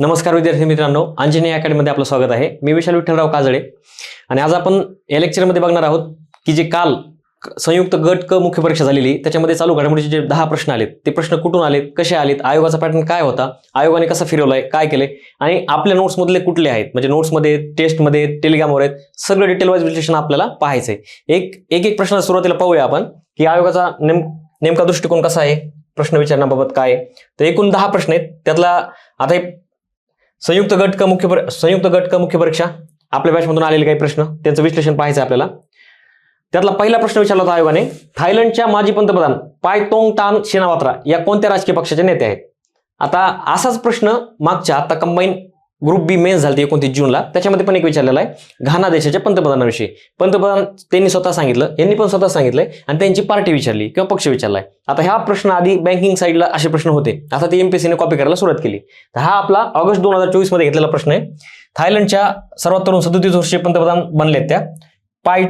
नमस्कार विद्यार्थी मित्रांनो अंजनी अकॅडमीमध्ये आपलं स्वागत आहे. मी विशाल विठ्ठलराव काजळे. आणि आज आपण या लेक्चरमध्ये बघणार आहोत की जे काल संयुक्त गट क मुख्य परीक्षा झालेली त्याच्यामध्ये चालू घडामोडीचे जे दहा प्रश्न आलेत ते प्रश्न कुठून आलेत कसे आलेत आयोगाचा पॅटर्न काय होता आयोगाने कसा फिरवलाय काय केलंय आणि आपल्या नोट्समधले कुठले आहेत? म्हणजे नोट्समध्ये टेस्टमध्ये टेलिग्रामवर आहेत सगळं डिटेल वाईज विश्लेषण आपल्याला पाहायचंय. एक एक एक प्रश्न सुरुवातीला पाहूया आपण की आयोगाचा नेम नेमका दृष्टिकोन कसा आहे? प्रश्न विचारण्याबाबत काय आहे? तर एकूण दहा प्रश्न आहेत. त्यातला आता हे संयुक्त गट का मुख्य पर- संयुक्त गट का मुख्य परीक्षा? आपल्या बॅचमधून आलेले काही प्रश्न त्यांचं विश्लेषण पाहायचं आपल्याला. त्यातला पहिला प्रश्न विचारला होता आयोगाने थायलंडच्या माजी पंतप्रधान पायतोंग तान शेनावात्रा या कोणत्या राजकीय पक्षाचे नेते आहेत? आता असाच प्रश्न मागच्या आता कंबाईन ग्रुप बी मेन्स झाली एकोणतीस जूनला. त्याच्यामध्ये पण एक विचारलेला आहे. घाना देशाच्या पंतप्रधानाविषयी. पंतप्रधान त्यांनी स्वतः सांगितलं यांनी पण स्वतः सांगितलंय आणि त्यांची पार्टी विचारली किंवा पक्ष विचारलाय. आता ह्या प्रश्न आधी बँकिंग साईडला असे प्रश्न होते. आता ते एमपीसीने कॉपी करायला सुरुवात केली. तर हा आपला ऑगस्ट दोन हजार चोवीसमध्ये घेतलेला प्रश्न आहे. थायलंडच्या सर्वात तरुण सदोतीस वर्षीय पंतप्रधान बनलेत त्या. पाय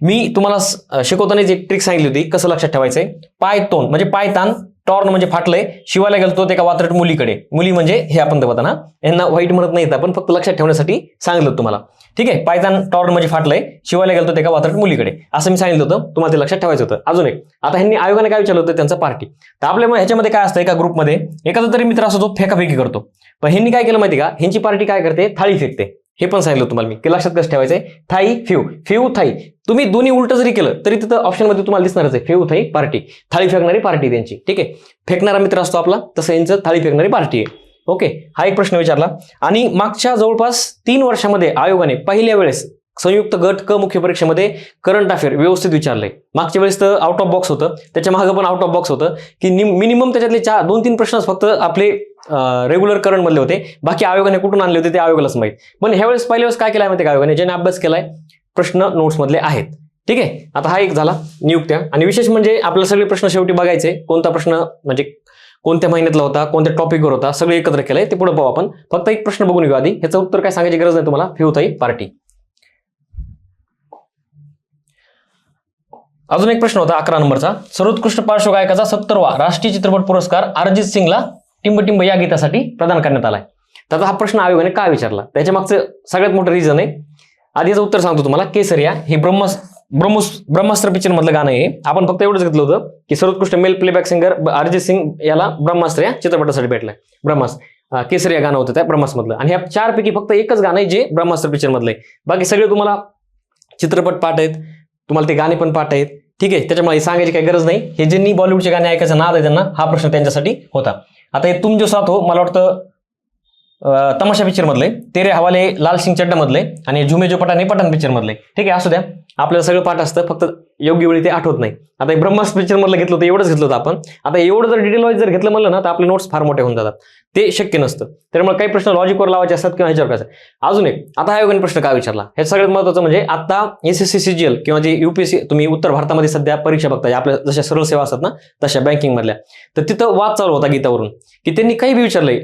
मी तुम्हाला स- जी शिकवतानाच एक ट्रिक सांगितली होती. कसं लक्षात ठेवायचंय? पायतोन म्हणजे पायतान टॉर्न म्हणजे फाटलंय. शिवायला गेलतो ते एका वात्रट मुलीकडे. मुली म्हणजे हे आपण पंतप्रधान यांना वाईट म्हणत नाहीत आपण फक्त लक्षात ठेवण्यासाठी सांगितलं होतं तुम्हाला. ठीक आहे? पायतान टॉर्न म्हणजे फाटलंय. शिवायला गेलतो ते एका वात्रट मुलीकडे. असं मी सांगितलं होतं. तुम्हाला ते लक्षात ठेवायचं होतं. अजून एक. आता ह्यांनी आयोगाने काय विचारलं होतं? त्यांचं पार्टी तर आपल्या ह्याच्यामध्ये काय असतं? एका ग्रुपमध्ये एखादा तरी मित्र असतो तो फेकाफेकी करतो. पण ह्यांनी काय केलं माहिती का? ह्यांची पार्टी काय करते? थाळी फेकते. हे पण सांगितलं तुम्हाला मी की लक्षात कसं आहे थाई फ्यू. Few Thai. तुम्ही दोन्ही उलट जरी केलं तरी तिथं ऑप्शनमध्ये तुम्हाला दिसणारच आहे फ्यू थाई पार्टी. थाळी फेकणारी पार्टी त्यांची ठीक आहे? फेकणारा मित्र असतो आपला तसं यांचं थाळी फेकणारी पार्टी आहे. ओके हा एक प्रश्न विचारला. आणि मागच्या जवळपास तीन वर्षामध्ये आयोगाने पहिल्या वेळेस संयुक्त गट क मुख्य परीक्षेमध्ये करंट अफेअर व्यवस्थित विचारलंय. मागच्या वेळेस तर आउट ऑफ बॉक्स होतं त्याच्या मागं पण आउट ऑफ बॉक्स होतं की मिनिमम त्याच्यातले चार दोन तीन प्रश्न फक्त आपले रेग्युलर करंट मधले होते. बाकी आयोगाने कुठून आणले होते ते आयोगालाच माहीत. पण ह्यावेळेस पहिल्या वेळेस काय केलं माहिती का आयोगाने? ज्याने अभ्यास केलाय प्रश्न नोट्स मधले आहेत. ठीक आहे? आता हा एक झाला नियुक्त्या. आणि विशेष म्हणजे आपल्याला सगळे प्रश्न शेवटी बघायचे. कोणता प्रश्न म्हणजे कोणत्या महिन्यातला होता कोणत्या टॉपिकवर होता सगळे एकत्र केलंय. ते पुढे पाहू आपण. फक्त एक प्रश्न बघून घेऊ आधी. ह्याचं उत्तर काय सांगायची गरज नाही तुम्हाला. Pheu Thai party. अजून एक प्रश्न होता अकरा नंबरचा. सर्वोत्कृष्ट पार्श्वगायकाचा सत्तरवा राष्ट्रीय चित्रपट पुरस्कार अरिजित सिंगला टिंबटिंब या गीतासाठी प्रदान करण्यात आलाय. तर हा प्रश्न आयोगाने का विचारला? त्याच्या मागचं सगळ्यात मोठं रिझन आहे. आधी याचं उत्तर सांगतो तुम्हाला. केसरिया हे ब्रह्मस ब्रह्मोस ब्रह्मास्त्र पिक्चर मधलं गाणं आहे. आपण फक्त एवढंच घेतलं होतं की सर्वोत्कृष्ट male playback singer Arijit Singh याला ब्रह्मास्त्र या चित्रपटासाठी भेटलाय. ब्रह्मास केसरिया गाणं होतं त्या ब्रह्मास मधलं आणि ह्या चार पैकी फक्त एकच गाणं आहे जे ब्रह्मास्त्र पिक्चर मधलं आहे. बाकी सगळे तुम्हाला चित्रपट पाठ आहेत. तुम्हाला ते गाणे पण पाठ आहेत. ठीक आहे. त्याच्यामुळे सांगायची काही गरज नाही. हे ज्यांनी बॉलिवूडचे गाणे ऐकायचं नाद आहे त्यांना हा प्रश्न त्यांच्यासाठी होता. आता हे तुम जो साथ हो मला वाटतं तमाशा पिक्चर मधले तेरे हवाले लाल सिंग चड्डा मधले आणि झुमे जो पठाण हे पठाण पिक्चर मधले ठीक आहे असू द्या. आपल्याला सगळं पाठ असतं फक्त योग्य वेळी ते आठवत नाही. आता हे ब्रह्मास पिक्चर मधलं घेतलं होतं एवढंच घेतलं होतं आपण. आता एवढं जर डिटेल वाईज जर घेतलं म्हणलं ना तर आपले नोट्स फार मोठे होऊन जातात. ते शक्य नसतं. त्यामुळे काही प्रश्न लॉजिकवर लावायचे असतात किंवा ह्याच्यावर काय अजून एक आता आयोगाने प्रश्न काय विचारला? हे सगळ्यात महत्त्वाचं म्हणजे आता S S C C G L किंवा जे युपीएससी तुम्ही उत्तर भारतामध्ये सध्या परीक्षा बघताय आपल्या जशा सरळ सेवा असतात ना तशा बँकिंगमधल्या तर तिथं वाद चालू होता गीतावरून की त्यांनी काही बी विचारलंय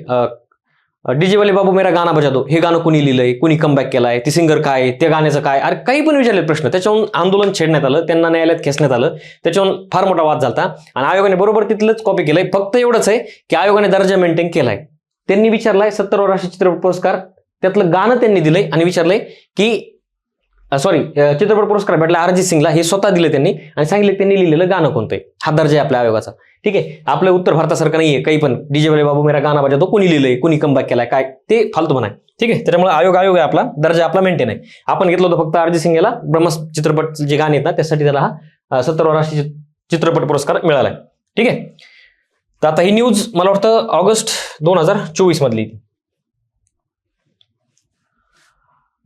डीजे वाले बाबू मेरा गाणं बजा दो. हे गाणं कुणी लिहिलंय? कुणी कमबॅक केलाय? ती सिंगर काय? त्या गाण्याचं काय? अरे काही पण विचारले प्रश्न. त्याच्याहून आंदोलन छेडण्यात आलं त्यांना न्यायालयात खेचण्यात आलं. त्याच्याहून फार मोठा वाद झाला आणि आयोगाने बरोबर तिथलंच कॉपी केलंय. फक्त एवढंच आहे की आयोगाने दर्जा मेंटेन केलाय. त्यांनी विचारलाय सत्तर राष्ट्रीय चित्रपट पुरस्कार. त्यातलं गाणं त्यांनी दिलंय आणि विचारलंय की सॉरी चित्रपट पुरस्कार भेटला अरिजित सिंगला. हे स्वतः दिले त्यांनी. आणि सांगितले त्यांनी लिहिलेलं गाणं कोणतं हा दर्जा आहे आपल्या आयोगाचा. ठीक आहे? आपल्या उत्तर भारतासारखं नाहीये काही पण. डीजे वाले बाबू मेरा गाणं बजा तो कोणी लिहिलंय कोणी कमबॅक केलाय काय? ते फालतू म्हणा ठीक आहे? त्याच्यामुळे आयोग आयोग आहे आपला. दर्जा आपला मेंटेन आहे. आपण घेतलं होतं फक्त अरिजित सिंग याला ब्रह्मस चित्रपट जे गाणे आहेत ना त्यासाठी त्याला हा सत्तरवा राष्ट्रीय चित्रपट पुरस्कार मिळालाय. ठीक आहे? तर आता ही न्यूज मला वाटतं ऑगस्ट दोन हजार चोवीस मधली.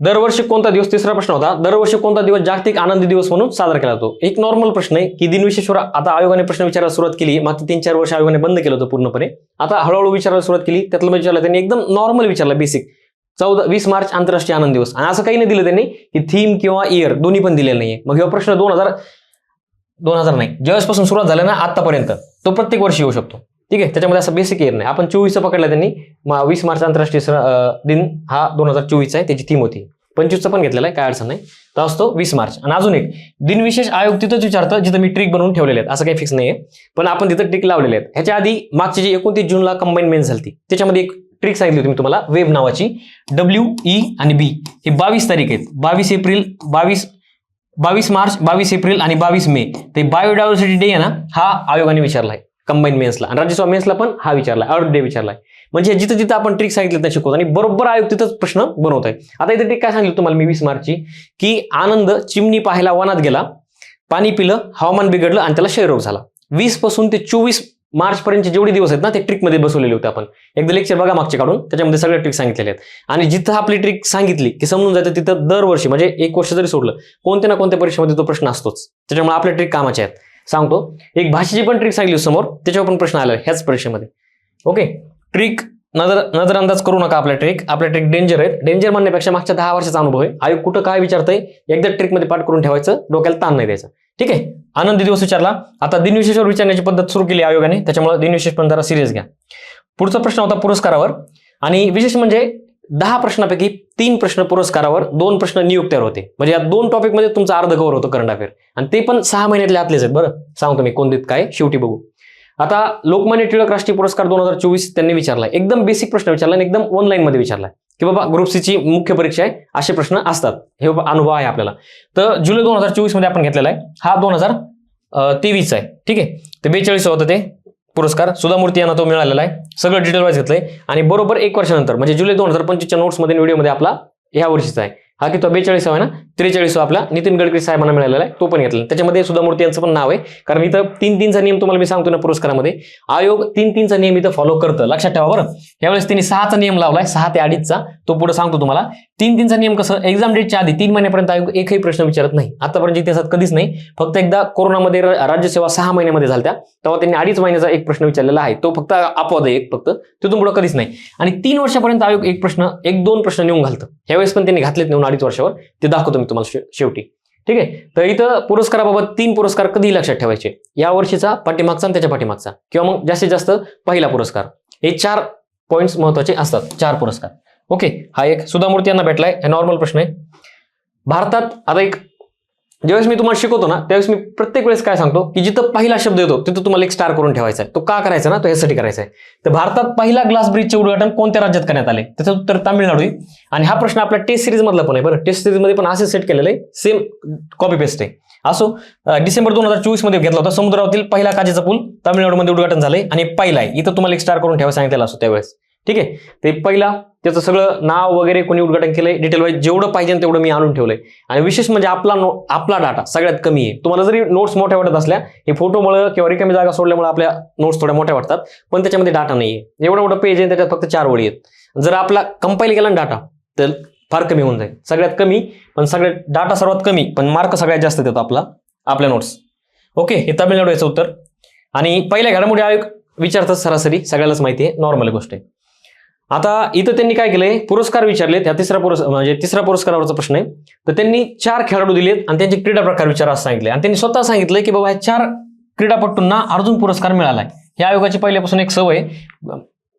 दरवर्षी कोणता दिवस तिसरा प्रश्न होता? दरवर्षी कोणता दिवस जागतिक आनंदी दिवस म्हणून साजरा केला जातो? एक नॉर्मल प्रश्न आहे की दिनविशेषवर आता आयोगाने प्रश्न विचारायला सुरुवात केली मागच्या तीन चार वर्ष आयोगाने बंद केलं होतं पूर्णपणे. आता हळूहळू विचारायला सुरुवात केली त्यातलं म्हणजे विचारलं त्यांनी एकदम नॉर्मल विचारलं बेसिक चौदा वीस मार्च आंतरराष्ट्रीय आनंद दिवस. आणि असं काही नाही दिलं त्यांनी की थीम किंवा इयर दोन्ही पण दिलेलं नाहीये. मग हा प्रश्न दोन हजार दोन हजार नाही ज्यावेळेसपासून सुरुवात झाला ना आतापर्यंत तो प्रत्येक वर्षी येऊ शकतो. ठीक आहे? त्याच्यामध्ये असं बेसिक इयर नाही. आपण चोवीसचं पकडलं त्यांनी वीस मार्च आंतरराष्ट्रीय दिन हा दोन हजार चोवीसचा आहे त्याची थीम होती. पंचवीसचा पण घेतलेला आहे काय अडचण नाही. तर असतो वीस मार्च. आणि अजून एक दिनविशेष आयोग तिथंच विचारतं जिथं मी ट्रिक बनवून ठेवलेले आहेत. असं काही फिक्स नाही आहे पण आपण तिथं ट्रिक लावलेले आहेत. ह्याच्या आधी मागची जी एकोणतीस जूनला कंबाईन मेन्स झाली त्याच्यामध्ये एक ट्रिक सांगितली होती मी तुम्हाला वेब नावाची. डब्ल्यू ई e आणि बी हे बावीस तारीख आहेत. बावीस एप्रिल बावीस बावीस मार्च बावीस एप्रिल आणि बावीस मे. ते बायोडायव्हर्सिटी डे आहे ना हा आयोगाने विचारला आहे कंबाईन मेन्सला आणि राज्यसभा मेन्सला पण हा विचारला अर्थ डे विचारलाय. म्हणजे जिथं जिथं आपण ट्रिक सांगितलं त्या शिकवतो आणि बरोबर आयोग तिथंच प्रश्न बनवत आहे आता इथे ट्रिक काय सांगितलं तुम्हाला मी वीस मार्चची? की आनंद चिमणी पाहायला वनात गेला पाणी पिलं हवामान बिघडलं आणि त्याला क्षयरोग झाला. वीसपासून ते चोवीस मार्च पर्यंतचे जेवढे दिवस आहेत ना ते ट्रिकमध्ये बसवलेले होते आपण. एकदा लेक्चर बघा मागचे काढून त्याच्यामध्ये सगळे ट्रिक सांगितलेले आहेत. आणि जिथं आपली ट्रिक सांगितली की समजून जातं तिथं दरवर्षी म्हणजे एक वर्ष जरी सोडलं कोणत्या ना कोणत्या परीक्षेमध्ये तो प्रश्न असतोच. त्याच्यामुळे आपल्या ट्रिक कामाचे आहेत. सांगतो एक भाषेची पण ट्रिक सांगितली समोर त्याच्यावर पण प्रश्न आला ह्याच परीक्षेमध्ये. ओके ट्रिक नजर नजरअंदाज करू नका आपल्या ट्रिक. आपल्या ट्रिक डेंजर आहेत. डेंजर म्हणण्यापेक्षा मागच्या दहा वर्षाचा अनुभव आहे. आयोग कुठं काय विचारतंय एकदा ट्रिकमध्ये पाठ करून ठेवायचं डोक्याला ताण नाही द्यायचा. ठीक आहे? आनंदी दिवस विचारला. आता दिनविशेषवर विचारण्याची पद्धत सुरू केली आयोगाने. त्याच्यामुळे दिनविशेष पण जरा सिरियस घ्या. पुढचा प्रश्न होता पुरस्कारावर. आणि विशेष म्हणजे दहा प्रश्नापैकी तीन प्रश्न पुरस्कारावर दोन प्रश्न नियुक्त्यावर होते. म्हणजे या दोन टॉपिकमध्ये तुमचं अर्ध कव्हर होतं करंट अफेअर आणि ते पण सहा महिन्यातले आतलेच आहेत बरं. सांगतो मी कोणते काय शेवटी बघू. आता लोकमान्य टिळक राष्ट्रीय पुरस्कार दोन हजार चोवीस त्यांनी विचारला एकदम बेसिक प्रश्न विचारला आणि एकदम ऑनलाईन मध्ये विचारला की बाबा ग्रुप सीची मुख्य परीक्षा आहे असे प्रश्न असतात. हे बाबा अनुभव आहे आपल्याला. तर जुलै दोन हजार चोवीसमध्ये आपण घेतलेला आहे. हा दोन हजार तेवीस आहे. ठीक आहे? ते बेचाळीस होतं ते पुरस्कार. सुधामूर्ती यांना तो मिळालेला आहे. सगळं डिटेल वाईज घेतलंय. आणि बरोबर एक वर्षानंतर म्हणजे जुलै दोन हजार पंचवीसच्या नोट्समध्ये व्हिडिओमध्ये आपला ह्या वर्षीचा आहे. हा की तो बेचाळीस आहे ना? त्रेचाळीस आपला नितीन गडकरी साहेबांना मिळालेला आहे. तो पण घेतला त्याच्यामध्ये सुधामूर्ती यांचं पण नाव आहे. कारण इथं तीन तीनचा नियम तुम्हाला मी सांगतो ना पुरस्कारामध्ये. आयोग तीन तीनचा नियम इथं फॉलो करतं. लक्षात ठेवा बरं. यावेळेस त्यांनी सहाचा नियम लावलाय. सहा ते अडीचचा. तो पुढे सांगतो तुम्हाला. तीन तीनचा नियम कसं? एक्झाम डेटच्या आधी तीन महिन्यापर्यंत आयोग एकही प्रश्न विचारत नाही. आतापर्यंत इतिहासात कधीच नाही. फक्त एकदा कोरोनामध्ये राज्यसेवा सहा महिन्यामध्ये झाल्या. तेव्हा त्यांनी अडीच महिन्याचा एक प्रश्न विचारलेला आहे. तो फक्त अपवाद आहे एक फक्त. तिथून पुढे कधीच नाही. आणि तीन वर्षापर्यंत आयोग एक प्रश्न एक दोन प्रश्न नेऊन घालतं. यावेळेस पण त्यांनी घातलेत नेऊन अडीच वर्षावर ते दाखवतो मी तुम्हाला शेवटी. ठीक आहे? तर इथं पुरस्काराबाबत तीन पुरस्कार कधी लक्षात ठेवायचे? या वर्षीचा पाठीमागचा आणि त्याच्या पाठीमागचा. किंवा मग जास्तीत जास्त पहिला पुरस्कार. हे चार पॉईंट्स महत्त्वाचे असतात. चार पुरस्कार. ओके? हा एक सुधामूर्ती यांना भेटलाय. हे नॉर्मल प्रश्न आहे. भारतात आता एक ज्यावेळेस मी तुम्हाला शिकवतो ना त्यावेळेस मी प्रत्येक वेळेस काय सांगतो की जिथं पहिला शब्द येतो तिथं तुम्हाला एक स्टार करून ठेवायचा आहे. तो का करायचा ना? तो यासाठी करायचा आहे. तर भारतात पहिला ग्लास ब्रिजचे उद्घाटन कोणत्या राज्यात करण्यात आले? त्याचं उत्तर तामिळनाडू आहे आणि हा प्रश्न आपल्या टेस्ट सिरीज मधला पण आहे बरं. टेस्ट सिरीजमध्ये पण असे सेट केलेलं आहे. सेम कॉपी पेस्ट आहे. असो डिसेंबर दोन हजार चोवीसमध्ये घेतला होता. समुद्रावरील पहिला काचेचा पूल तामिळनाडूमध्ये उद्घाटन झालंय. आणि पहिला आहे. इथं तुम्हाला एक स्टार करून ठेवा सांगितलेला असतो त्यावेळेस. ठीक आहे? ते पहिला त्याचं सगळं नाव वगैरे कोणी उद्घाटन केलंय डिटेल वाईज जेवढं पाहिजे तेवढं मी आणून ठेवलंय. आणि विशेष म्हणजे आपला नो आपला डाटा सगळ्यात कमी आहे. तुम्हाला जरी नोट्स मोठ्या वाटत असल्या हे फोटोमुळे किंवा रिकामी जागा सोडल्यामुळे आपल्या नोट्स थोड्या मोठ्या वाटतात पण त्याच्यामध्ये डाटा नाही आहे एवढं मोठं पेज आहे त्याच्यात फक्त चार वळी आहेत. जर आपला कंपाईल केला ना डाटा तर फार कमी होऊन जाईल. सगळ्यात कमी पण सगळ्यात डाटा सर्वात कमी पण मार्क सगळ्यात जास्त देतो आपला आपल्या नोट्स ओके हे तामिळनाडू याचं उत्तर. आणि पहिल्या घडामोडी आयोग विचारतात सरासरी सगळ्यालाच माहिती आहे नॉर्मल गोष्ट आहे. आता इथं त्यांनी काय केलंय? पुरस्कार विचारले त्या तिसरा पुरस्कार म्हणजे तिसरा पुरस्कारावरचा प्रश्न आहे. तर त्यांनी चार खेळाडू दिलेत आणि त्यांचे क्रीडा प्रकार विचार असं सांगितले. आणि त्यांनी स्वतः सांगितलं की बाबा ह्या चार क्रीडापटूंना अर्जुन पुरस्कार मिळालाय. ह्या आयोगाची पहिल्यापासून एक सवय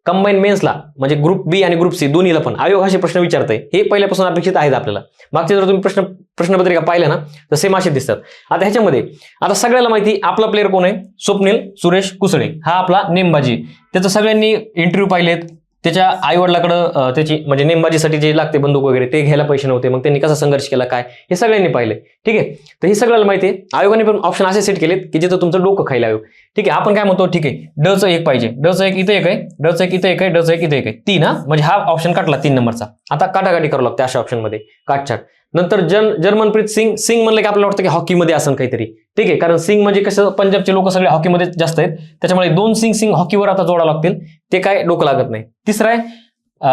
कंबाईन मेन्सला म्हणजे ग्रुप बी आणि ग्रुप सी दोन्हीला पण आयोग असे प्रश्न विचारते हे पहिल्यापासून अपेक्षित आहेत आपल्याला. मागचे जर तुम्ही प्रश्न प्रश्नपत्रिका पाहिल्या ना तर सेम असे दिसतात. आता ह्याच्यामध्ये आता सगळ्याला माहिती आपला प्लेअर कोण आहे? स्वप्नील सुरेश कुसळे. हा आपला नेमबाजी. त्याचं सगळ्यांनी इंटरव्ह्यू पाहिलेत. त्याच्या आईवडिलाकडं अं, त्याची म्हणजे नेमबाजीसाठी जे लागते बंदूक वगैरे ते घ्यायला पैसे नव्हते. मग त्यांनी कसा संघर्ष केला काय? हे सगळ्यांनी पाहिले. ठीक आहे? तर हे सगळ्याला माहिती आहे. आयोगाने पण ऑप्शन असे सेट केलेत की जिथं तुमचं डोकं खायला आयोग ठीक आहे? आपण काय म्हणतो? ठीक आहे. डचं एक पाहिजे. डचं एक इथं एक आहे. डचं एक इथं एक आहे. डचं एक इथं एक आहे. तीन हा? म्हणजे हा ऑप्शन काटला तीन नंबरचा. आता काटाकाटी करावं लागते अशा ऑप्शनमध्ये काटछाट नंतर जन जर्मनप्रीत सिंग सिंग म्हणलं की आपल्याला वाटतं की हॉकीमध्ये असेल काहीतरी. ठीक आहे कारण सिंग म्हणजे कसं पंजाबचे लोक सगळे हॉकीमध्ये जास्त आहेत. त्याच्यामुळे दोन सिंग सिंग हॉकीवर आता जोडा लागतील. ते काय डोकं लागत नाही. तिसरं आहे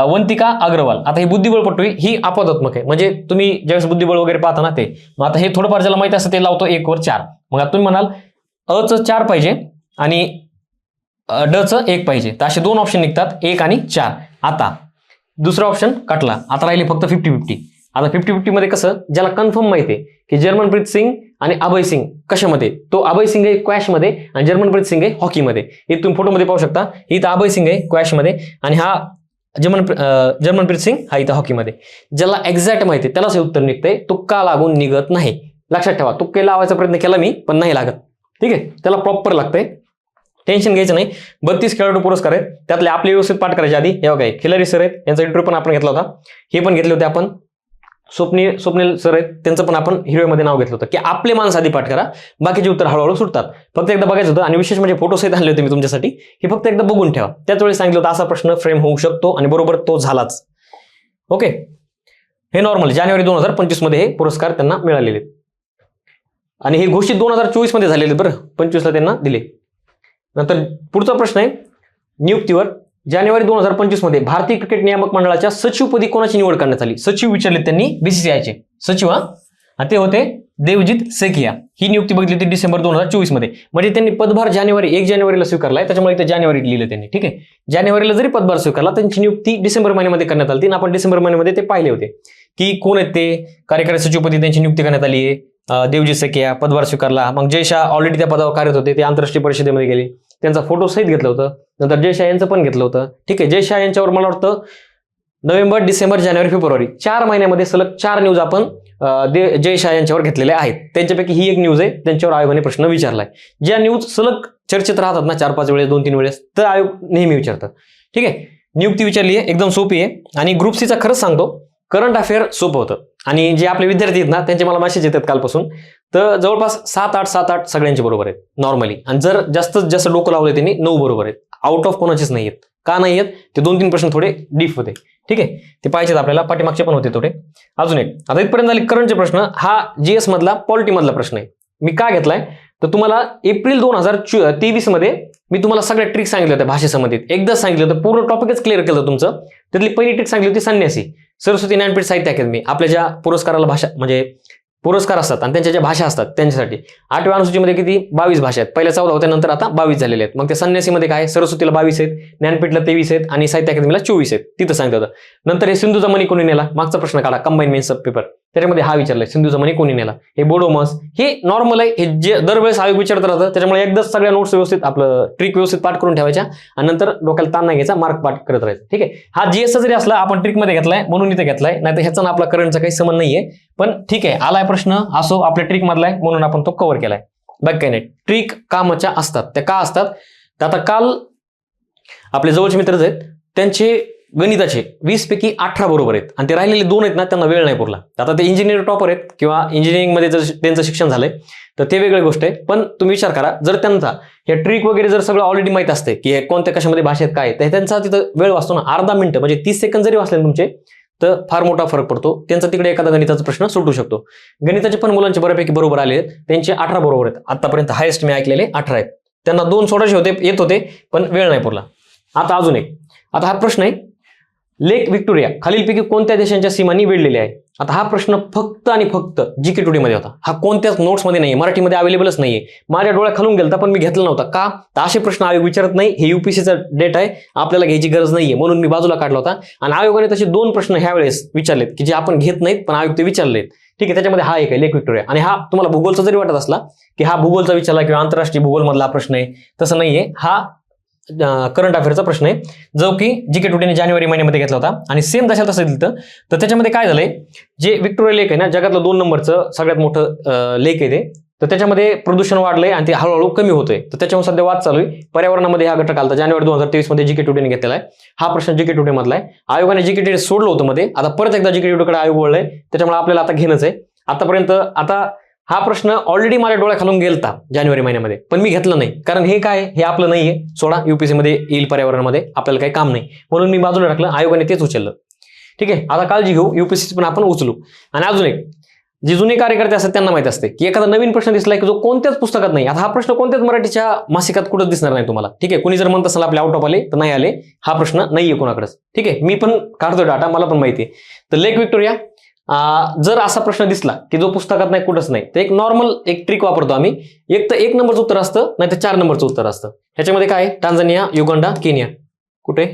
वंतिका अग्रवाल. आता ही बुद्धिबळपटू ही अपवादात्मक आहे. म्हणजे तुम्ही ज्यावेळेस बुद्धिबळ वगैरे पाहता ना ते. मग आता हे थोडंफार ज्याला माहिती असतं ते लावतो एक वर चार. मग आता तुम्ही म्हणाल अचं चार पाहिजे आणि अ, डचं एक पाहिजे. तर असे दोन ऑप्शन निघतात एक आणि चार. आता दुसरा ऑप्शन कटला. आता राहिली फक्त फिफ्टी फिफ्टी आता फिफ्टी फिफ्टी मध्ये कसं ज्याला कन्फर्म माहिती आहे की जर्मनप्रीत सिंग आणि अभय सिंग कशामध्ये? तो अभय सिंग आहे क्वॅशमध्ये आणि जर्मनप्रीत सिंग आहे हॉकीमध्ये हे तुम्ही फोटोमध्ये पाहू शकता इथं अभय सिंग आहे क्वॅशमध्ये आणि हा जर्मन जर्मनप्रीत सिंग हा इथं हॉकीमध्ये ज्याला एक्झॅक्ट माहिती आहे त्यालाच हे उत्तर निघतंय तुक्का लागून निघत नाही. लक्षात ठेवा तुक्के लावायचा प्रयत्न केला मी पण नाही लागत. ठीक आहे? त्याला प्रॉपर लागतंय. टेन्शन घ्यायचं नाही. बत्तीस खेळाडू पुरस्कार आहेत. त्यातले आपले व्यवस्थित पाठ करायचे आधी हे बघा खिलारी सर आहेत. यांचा इंटरव्ह्यू पण आपण घेतला होता. हे पण घेतले होते आपण. स्वप्नील स्वप्नील सर आहेत त्यांचं पण आपण हिरोमध्ये नाव घेतलं होतं. की आपले माणसं आधी पाठ करा बाकीचे उत्तर हळूहळू सुटतात. फक्त एकदा बघायचं होतं आणि विशेष म्हणजे फोटो सहित आणले होते मी तुमच्यासाठी हे फक्त एकदा बघून ठेवा. त्याच वेळी सांगितलं होतं असा प्रश्न फ्रेम होऊ शकतो आणि बरोबर तो झालाच. ओके हे नॉर्मल जानेवारी दोन हजार पंचवीसमध्ये हे पुरस्कार त्यांना मिळालेले. आणि हे घोषित दोन हजार चोवीसमध्ये झालेले बरं. पंचवीसला त्यांना दिले. नंतर पुढचा प्रश्न आहे नियुक्तीवर जानेवारी दोन हजार पंचवीसमध्ये भारतीय क्रिकेट नियामक मंडळाच्या सचिवपदी कोणाची निवड करण्यात आली? सचिव विचारले त्यांनी बीसीसीआयचे सचिव हा? ते होते देवजित सेकिया. ही नियुक्ती बघितली होती डिसेंबर दोन हजार चोवीसमध्ये. म्हणजे त्यांनी पदभार जानेवारी एक जानेवारीला स्वीकारलाय त्याच्यामुळे ते जानेवारी लिहिलं त्यांनी ठीक आहे? जानेवारीला जरी पदभार स्वीकारला त्यांची नियुक्ती डिसेंबर महिन्यामध्ये करण्यात आली आणि आपण डिसेंबर महिन्यामध्ये ते पाहिले होते. की कोण आहेत ते? कार्यकारी सचिवपदी त्यांची नियुक्ती करण्यात आली आहे अं, देवजित सेकिया पदभार स्वीकारला. मग जय शाह ऑलरेडी त्या पदावर कार्यरत होते ते आंतरराष्ट्रीय परिषदेमध्ये गेले. त्यांचा फोटो सहित घेतलं होतं. नंतर जय शाह यांचं पण घेतलं होतं. ठीक आहे जय शाह यांच्यावर मला वाटतं नोव्हेंबर डिसेंबर जानेवारी फेब्रुवारी चार महिन्यामध्ये सलग चार न्यूज आपण जय शाह यांच्यावर घेतलेल्या आहेत. त्यांच्यापैकी ही एक न्यूज आहे. त्यांच्यावर आयोगाने प्रश्न विचारलाय. ज्या न्यूज सलग चर्चेत राहतात ना चार पाच वेळेस दोन तीन वेळेस तर आयोग नेहमी विचारतात. ठीक आहे नियुक्ती विचारली आहे एकदम सोपी आहे. आणि ग्रुप सीचा खरंच सांगतो करंट अफेअर सोपं होतं. आणि जे आपले विद्यार्थी आहेत ना त्यांचे मला मॅसेज येतात कालपासून. तर जवळपास सात आठ सात आठ सगळ्यांचे बरोबर आहेत नॉर्मली आणि जर जास्त जास्त डोकं लावलं त्यांनी नऊ बरोबर आहेत. आउट ऑफ कोणाचेच नाही आहेत. का नाही आहेत? ते दोन तीन प्रश्न थोडे डीप होते. ठीक आहे? ते पाहिजेत आपल्याला पाठीमागचे पण होते थोडे. अजून एक. आता इथपर्यंत झाले करंटचे प्रश्न. हा जीएस मधला पॉलिटी मधला प्रश्न आहे. मी का घेतलाय? तर तुम्हाला एप्रिल दोन हजार तेवीसमध्ये मी तुम्हाला सगळ्या ट्रिक सांगितल्या होत्या भाषेसंबंधित एकदा सांगितलं होतं पूर्ण टॉपिकच क्लिअर केलं तुमचं. त्यातली पहिली ट्रिक सांगितली होती संन्यासी. सरस्वती ज्ञानपीठ साहित्य अकादमी आपल्या ज्या पुरस्काराला भाषा म्हणजे पुरस्कार असतात आणि त्यांच्या ज्या भाषा असतात त्यांच्यासाठी. आठव्या अनुसूचीमध्ये किती? बावीस भाषा आहेत. पहिल्या चौदा होत्या नंतर आता बावीस झालेले आहेत. मग त्या संन्यासीमध्ये काय? सरस्वतीला बावीस आहेत ज्ञानपीठला तेवीस आहेत आणि साहित्य अकादमीला चोवीस आहेत. तिथं सांगतात. होतं नंतर हे सिंधूचा मणी कोणी नेला? मागचा प्रश्न काढा. कंबाईन मेन्स पेपर त्याच्यामध्ये हा विचारलाय सिंधूचा म्हणे कोणी नेला? हे बोडोमस हे नॉर्मल आहे हे जे दरवेळेस हा विचारत राहतं. त्याच्यामुळे एकदाच सगळ्या नोट्स व्यवस्थित आपलं ट्रिक व्यवस्थित पाठ करून ठेवायच्या आणि नंतर डोक्याला ताण नाही घ्यायचा मार्क पाठ करत राहायचं. ठीक आहे? हा जीएसचा जरी असला आपण ट्रिकमध्ये घेतलाय म्हणून इथे घेतलाय नाही तर ह्याचा आपला करंटचा काही समज नाहीये. पण ठीक आहे आलाय प्रश्न असो आपल्या ट्रिक मधला आहे म्हणून आपण तो कव्हर केलाय. बाकी काही नाही ट्रिक कामाच्या असतात. त्या का असतात? तर आता काल आपले जवळचे मित्रच आहेत त्यांचे गणिताचे वीस पैकी अठरा बरोबर आहेत. आणि ते राहिलेले दोन आहेत ना त्यांना वेळ नाही पुरला. आता ते इंजिनियर टॉपर आहेत किंवा इंजिनिअरिंगमध्ये जर त्यांचं शिक्षण झालंय तर ते वेगळी गोष्ट आहे. पण तुम्ही विचार करा जर त्यांचा हे ट्रिक वगैरे जर सगळं ऑलरेडी माहीत असते की हे कोणत्या कशामध्ये भाषेत काय तर त्यांचा तिथं वेळ वाचतो ना अर्धा मिनिटं म्हणजे तीस सेकंद जरी वाचले तुमचे तर फार मोठा फरक पडतो. त्यांचा तिकडे एखादा गणिताचा प्रश्न सुटू शकतो. गणिताचे पण मुलांचे बऱ्यापैकी बरोबर आले आहेत. त्यांचे अठरा बरोबर आहेत. आतापर्यंत हायेस्ट मी ऐकलेले अठरा आहेत. त्यांना दोन सोडायचे होते येत होते पण वेळ नाही पुरला. आता अजून एक. आता हा प्रश्न आहे लेक व्हिक्टोरिया खालीलपैकी कोणत्या देशांच्या सीमांनी वेढलेली आहे? आता हा प्रश्न फक्त आणि फक्त जी के मध्ये होता. हा कोणत्याच नोट्समध्ये नाही मराठीमध्ये अवेलेबलच नाहीये. माझ्या डोळ्या खालून गेलता पण मी घेतला नव्हता. का? तर असे प्रश्न आयोग विचारत नाही. हे युपीसीचा डेट आहे. आपल्याला घ्यायची गरज नाहीये. म्हणून मी बाजूला काढला होता. आणि आयोगाने तसे दोन प्रश्न ह्या वेळेस विचारलेत की जे आपण घेत नाहीत पण आयोग ते विचारलेत. ठीक आहे त्याच्यामध्ये हा एक आहे लेक व्हिक्टोरिया. आणि हा तुम्हाला भूगोलचा जरी वाटत असला की हा भूगोलचा विचारला किंवा आंतरराष्ट्रीय भूगोल मधला प्रश्न आहे तसं नाहीये. हा करंट अफेअरचा प्रश्न आहे. जो की जी के टुडेने जानेवारी महिन्यामध्ये घेतला होता आणि सेम दशा तसं दिलं तर त्याच्यामध्ये काय झालंय? जे विक्टोरिया लेक आहे ना जगातलं दोन नंबरचं सगळ्यात मोठं लेक आहे ते. तर त्याच्यामध्ये प्रदूषण वाढलंय आणि ते हळूहळू कमी होतोय. तर त्याच्यामुळे सध्या वाद चालू आहे. पर्यावरणामध्ये हा घटक आला जानेवारी दोन हजार तेवीसमध्ये जी के टुडेने घेतलेला आहे. हा प्रश्न जी के टुडे मधला आहे. आयोगाने जी के टुडे सोडलं होतं मध्ये. आता परत एकदा जी के टुडेकडे आयोग वळलाय. त्याच्यामुळे आपल्याला आता घेणंच आहे. आतापर्यंत आता हा प्रश्न ऑलरेडी माझ्या डोळ्या खालून गेलता जानेवारी महिन्यामध्ये. पण मी घेतलं नाही. कारण हे काय? हे आपलं नाहीये. सोडा युपीसी मध्ये येईल पर्यावरणामध्ये. आपल्याला काही काम नाही. म्हणून मी बाजूला टाकलं. आयोगाने तेच उचललं. ठीक आहे? आता काळजी घेऊ. युपीसी पण आपण उचलू. आणि अजून एक. जे जुने कार्यकर्ते असतात त्यांना माहीत असते की एखादा नवीन प्रश्न दिसलाय की जो कोणत्याच पुस्तकात नाही. आता हा प्रश्न कोणत्याच मराठीच्या मासिकात कुठंच दिसणार नाही तुम्हाला. ठीक आहे? कुणी जर म्हणत असेल आपले आउट ऑफ आले तर नाही आले. हा प्रश्न नाहीये कोणाकडेच. ठीक आहे? मी पण काढतो डाटा मला पण माहिती आहे. तर लेक विक्टोरिया जर असा प्रश्न दिसला की जो पुस्तकात नाही कुठंच नाही तर एक नॉर्मल एक ट्रिक वापरतो आम्ही. एक तर एक नंबरचं उत्तर असतं नाही तर चार नंबरचं उत्तर असतं. ह्याच्यामध्ये काय आहे? टांझानिया युगांडा केनिया कुठे?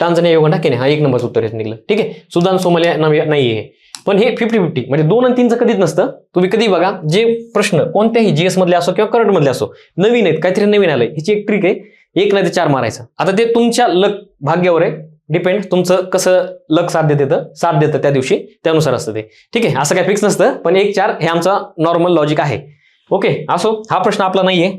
टांझानिया युगांडा केनिया हा एक नंबरचं उत्तर निघलं. ठीक आहे? सुदान सोमालिया नाहीये हे. पण हे फिफ्टी फिफ्टी म्हणजे दोन आणि तीनचं कधीच नसतं. तुम्ही कधी बघा जे प्रश्न कोणत्याही जीएस मधले असो किंवा करंट मधले असो नवीन आहेत काहीतरी नवीन आलंय. ह्याची एक ट्रिक आहे. एक नाही तर चार मारायचं. आता ते तुमच्या लक भाग्यावर आहे. डिपेंड तुमचं कसं लक साथ देतं साथ देतं त्या दिवशी त्यानुसार असतं ते. ठीक आहे असं काय फिक्स नसतं पण एक चार हे आमचा नॉर्मल लॉजिक आहे. ओके असो हा प्रश्न आपला नाहीये.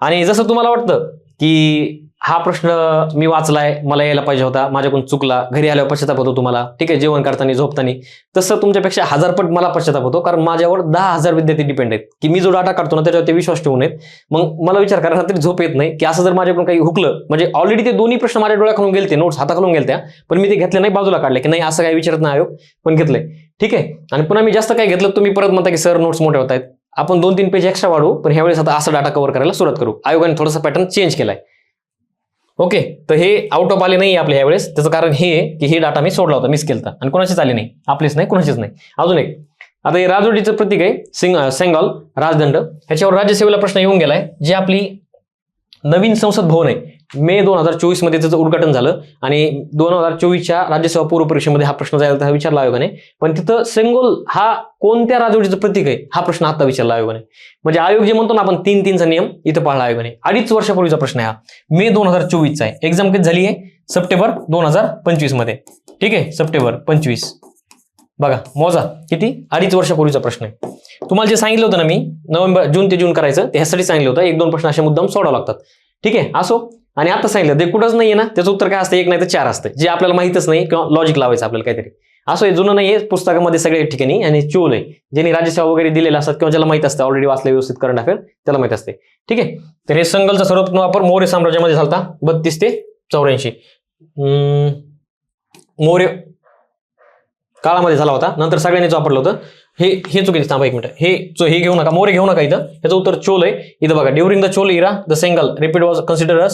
आणि जसं तुम्हाला वाटतं की हा प्रश्न मी वाचलाय मला यायला पाहिजे होता. माझ्याकडून चुकला. घरी आल्यावर पश्चाताप होतो तुम्हाला. ठीक आहे जेवण करताना झोपताना. तसं तुमच्यापेक्षा हजारपट मला पश्चाताप होतो. कारण माझ्यावर दहा हजार विद्यार्थी डिपेंड आहेत. की मी जो डाटा काढतो ना त्याच्यावर ते विश्वास ठेवून आहेत मग मला विचार करायला रात्री झोप येत नाही. की असं जर माझ्याकडून काही हुकलं. म्हणजे ऑलरेडी ते दोन्ही प्रश्न माझ्या डोळ्याखालून गेलते नोट्स हाताखालून गेलत्या. पण मी ते घेतले नाही बाजूला काढले. की नाही असं काही विचारत नाही आयोग. पण घेतलंय ठीक आहे. आणि पुन्हा मी जास्त काही घेतलं तुम्ही परत म्हणता की सर नोट्स मोठे होत आहेत. आपण दोन तीन पेज एक्स्ट्रा वाढवू. पण ह्यावेळेस आता असा डाटा कव्हर करायला सुरुवात करू. आयोगाने थोडासा पॅटर्न चेंज केलाय. ओके तर हे आउट ऑफ आले नाही आपल्या ह्यावेळेस. त्याचं कारण हे की हे डाटा मी सोडला होता मिस केलता. आणि कोणाचेच आले नाही. आपलेच नाही कोणाचीच नाही. अजून एक. आता हे राजवटीचं प्रतीक आहे सिंग सेंगॉल राजदंड. ह्याच्यावर राज्यसेवेला प्रश्न येऊन गेलाय जे आपली नवीन संसद भवन आहे. मे दोन हजार चोवीसमध्ये त्याचं उद्घाटन झालं आणि दोन हजार चोवीसच्या राज्यसभा पूर्व परीक्षेमध्ये हा प्रश्न जायला हा विचारला आयोगाने. पण तिथं सेंगोल हा कोणत्या राजवटीचं प्रतीक आहे हा प्रश्न आता विचारला आयोगाने. म्हणजे आयोग जे म्हणतो ना आपण तीन तीनचा नियम इथं पाळला आयोगाने. अडीच वर्षापूर्वीचा प्रश्न आहे हा. मे दोन हजार चोवीसचा आहे. एक्झाम कधी झाली आहे? सप्टेंबर दोन हजार पंचवीसमध्ये ठीक आहे? सप्टेंबर पंचवीस. बघा मोजा. किती? अडीच वर्षापूर्वीचा प्रश्न आहे. तुम्हाला जे सांगितलं होतं ना मी नोव्हेंबर जून ते जून करायचं त्यासाठी ह्यासाठी सांगितलं होतं. एक दोन प्रश्न असे मुद्दाम सोडावं लागतात. ठीक आहे? असो. आणि आता सांगितलं ते कुठंच नाहीये ना? त्याचं उत्तर काय असतं? एक नाही तर चार असतं. जे आपल्याला माहितच नाही किंवा लॉजिक लावायचं आपल्याला काहीतरी. असं हे जुनं नाहीये पुस्तकामध्ये सगळ्या ठिकाणी आणि चोल आहे. ज्यांनी राज्यसेवा वगैरे दिलेला असतात किंवा ज्याला माहीत असतं ऑलरेडी वाचलं व्यवस्थित करंट अफेअर त्याला माहीत असते. ठीक आहे? तर हे संगलचा सर्वप्रथम वापर मौर्य साम्राज्यामध्ये झाला बत्तीस ते चौऱ्याऐंशी. मौर्य काळामध्ये झाला होता. नंतर सगळ्यांनीच वापरलं होतं. हे हे चुकीचं थांबा एक मिनिट. हे चो- हे घेऊ नका. मोरे घेऊ नका इथं. याचं उत्तर चोल आहे. इथं बघा. During the Chola era the Sengol repeat was consider a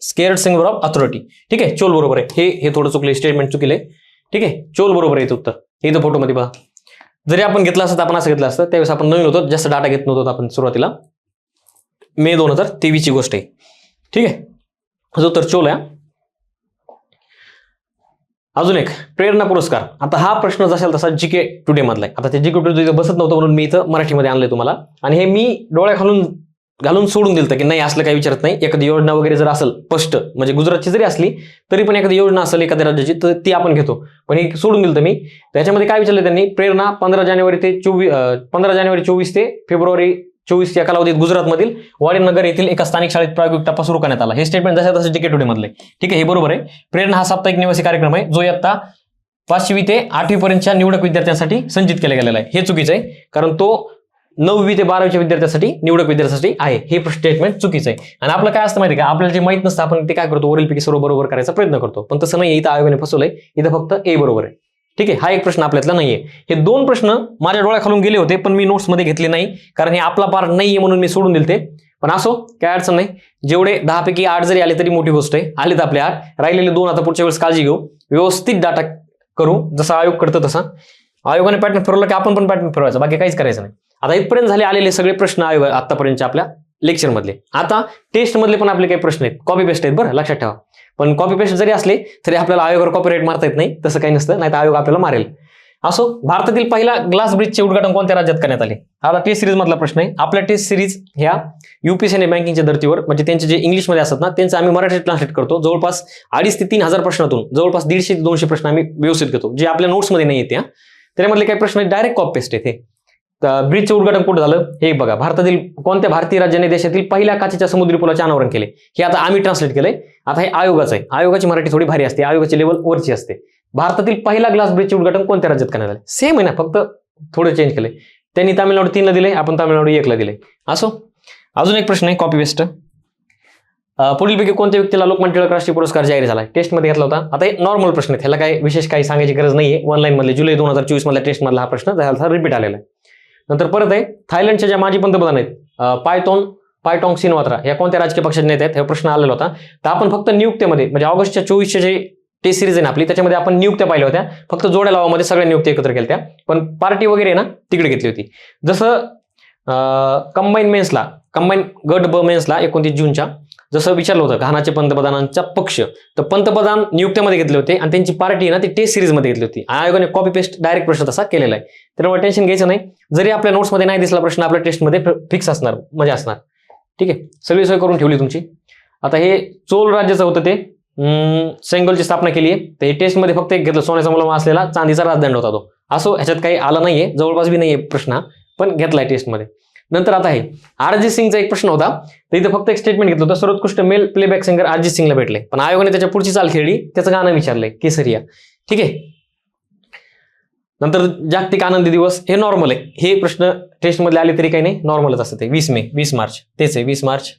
sacred singer of authority ठीक आहे? चोल बरोबर आहे. हे हे थोडं चुकले स्टेटमेंट चुकले ठीक आहे? चोल बरोबर आहे इथं उत्तर. हे इथं फोटोमध्ये बघा जरी आपण घेतलं असतं तर आपण असं घेतलं असतं त्यावेळेस आपण नवीन होतो. जास्त डाटा घेत नव्हतो आपण सुरुवातीला. मे दोन हजार तेवीसची गोष्ट आहे. ठीक आहे? जो उत्तर चोल आहे. अजून एक प्रेरणा पुरस्कार. आता हा प्रश्न जसा तसा जी के टुडे मधला आहे आता ते जी के टुडे बसत नव्हतं म्हणून मी इथं मराठीमध्ये आणलंय तुम्हाला. आणि हे मी डोळ्या खालून घालून सोडून दिलं की नाही असलं काही विचारत नाही. एखादी योजना वगैरे जर असेल स्पष्ट म्हणजे गुजरातची जरी असली तरी पण एखादी योजना असेल एखाद्या राज्याची तर ती आपण घेतो. पण हे सोडून दिलं मी. त्याच्यामध्ये काय विचारलं त्यांनी? प्रेरणा पंधरा जानेवारी ते चोवीस पंधरा जानेवारी चोवीस ते फेब्रुवारी चोवीस या कालावधीत गुजरातमधील वाडीनगर येथील एका स्थानिक शाळेत प्रायोगिक टप्पा सुरू करण्यात आला. हे स्टेटमेंट जसं तसं टिकेट टुडे मधले. ठीक आहे हे बरोबर आहे. प्रेरणा हा साप्ताहिक निवासी कार्यक्रम आहे जो आता पाचवी ते आठवी पर्यंतच्या निवडक विद्यार्थ्यांसाठी संचित केला गेलेला आहे. हे चुकीचं आहे कारण तो नववी ते बारावीच्या विद्यार्थ्यासाठी निवडक विद्यार्थ्यासाठी आहे. हे स्टेटमेंट चुकीचं आहे. आणि आपलं काय असतं माहिती का? आपल्याला जे माहीत नसतं आपण ते काय करतो? वरीलपैकी सर्व बरोबर करायचा प्रयत्न करतो. पण तसं नाही इथं आयोगाने फसवलंय. इथं फक्त ए बरोबर आहे. ठीक आहे? हा एक प्रश्न आपल्यातला नाहीये. हे दोन प्रश्न माझ्या डोळ्याखालून गेले होते पण मी नोट्समध्ये घेतले नाही कारण हे आपला पार्ट नाहीये म्हणून मी सोडून दिलते. पण असो काय अडचण नाही. जेवढे दहापैकी आठ जरी आले तरी मोठी गोष्ट आहे. आलेत आपले आठ. राहिलेले दोन आता पुढच्या वेळेस काळजी घेऊ. व्यवस्थित डाटा करू. जसा आयोग करतो तसा. आयोगाने पॅटर्न फिरवलं की आपण पण पॅटर्न फिरवायचं. बाकी काहीच करायचं नाही. आता इथपर्यंत झाले आलेले सगळे प्रश्न आयोग आतापर्यंतच्या आपल्या लेक्चर मधले. आता टेस्ट मधले पण आपले काही प्रश्न आहेत. कॉपी पेस्ट आहेत बरं लक्षात ठेवा. पण कॉपी पेस्ट जरी असले तरी आपल्याला आयोगावर कॉपीराईट मारता येत नाही. तसं काही नसतं नाही तर आयोग आपल्याला मारेल. असो भारतातील पहिला ग्लास ब्रिजचे उद्घाटन कोणत्या राज्यात करण्यात आले? आता टेस्ट सिरीज मधला प्रश्न आहे. आपल्या टेस्ट सिरीज ह्या युपीएससी आणि बँकिंगच्या धर्तीवर म्हणजे त्यांचे जे इंग्लिशमध्ये असतात ना त्यांचं आम्ही मराठीत ट्रान्सलेट करतो. जवळपास अडीच ते तीन हजार प्रश्नातून जवळपास दीडशे ते दोनशे प्रश्न आम्ही व्यवस्थित घेतो. जे आपल्या नोट्समध्ये नाही येते त्याच्यामधले काही प्रश्न डायरेक्ट कॉपी पेस्ट येते. ब्रिजचं उद्घाटन कुठं झालं? हे बघा. भारतातील कोणत्या भारतीय राज्याने देशातील पहिल्या काचेच्या समुद्री पुलाचे अनावरण केले? हे आता आम्ही ट्रान्सलेट केलंय. आता हे आयोगाचं आहे. आयोगाची मराठी थोडी भारी असते. आयोगाची लेवल वरची असते. भारतातील पहिला ग्लास ब्रिजचे उद्घाटन कोणत्या राज्यात करण्यात आले? सेम आहे ना. फक्त थोडं चेंज केलंय. त्यांनी तामिळनाडू तीनला दिले आपण तामिळनाडू एकला दिले असो. अजून एक प्रश्न आहे. कॉपी वेस्ट पुढीलपैकी कोणत्या व्यक्तीला लोकमान्य टिळक राष्ट्रीय पुरस्कार जाहीर झाला टेस्टमध्ये घेतला होता. आता हे नॉर्मल प्रश्न आहे त्याला काही विशेष काही सांगायची गरज नाहीये. वन लाईन जुलै दोन हजार चोवीस मधल्या टेस्ट हा प्रश्न. झाला रिपीट आलेला आहे. नंतर परत आहे थायलंडच्या ज्या माजी पंतप्रधान आहेत पायतोन पायटॉंग सिनवात्रा या कोणत्या राजकीय पक्षाचे नेते आहेत हा प्रश्न आलेला होता. तर आपण फक्त नियुक्त्यामध्ये म्हणजे ऑगस्टच्या चोवीसचे जे टेस्ट सिरीज आहे ना आपली त्याच्यामध्ये आपण नियुक्त्या पाहिल्या होत्या. फक्त जोड्या लावामध्ये सगळ्या नियुक्त्या एकत्र केल्या पण पार्टी वगैरे ना तिकडे घेतली होती. जसं कंबाईन मेन्सला कंबाईन गट ब मेन्सला एकोणतीस जूनच्या जसं विचारलं होतं घानाचे पंतप्रधानांचा पक्ष. तर पंतप्रधान नियुक्त्यामध्ये घेतले होते आणि त्यांची पार्टी ना ती टेस्ट सिरीजमध्ये घेतली होती. आयोगाने कॉपी पेस्ट डायरेक्ट प्रश्न तसा केलेला आहे. त्यामुळे टेन्शन घ्यायचं नाही. जरी आपल्या नोट्समध्ये नाही दिसला प्रश्न आपल्या टेस्टमध्ये फिक्स असणार म्हणजे असणार. ठीक आहे? सगळी सोय करून ठेवली तुमची. आता हे चोल राज्याचं होतं ते. अं, सेंगलची स्थापना केली आहे. तर हे टेस्टमध्ये फक्त एक घेतलं सोन्याचा मुलामा असलेला चांदीचा राजदंड होता तो. असो ह्याच्यात काही आला नाहीये जवळपास बी नाहीये प्रश्न पण घेतलाय टेस्टमध्ये नंतर आता आहे अरिजित सिंगचा एक प्रश्न होता. तर इथे फक्त एक स्टेटमेंट घेतलं होतं. सर्वोत्कृष्ट मेल प्लेबॅक सिंगर अरिजित सिंगला भेटले. पण आयोगाने त्याच्या पुढची चाल खेळली. त्याचं गाणं विचारलंय केसरिया. ठीक आहे? नंतर जागतिक आनंदी दिवस. हे नॉर्मल आहे. हे प्रश्न टेस्टमधले आले तरी काही नाही. नॉर्मलच असतं ते. वीस मे वीस मार्च. तेच आहे. वीस मार्च.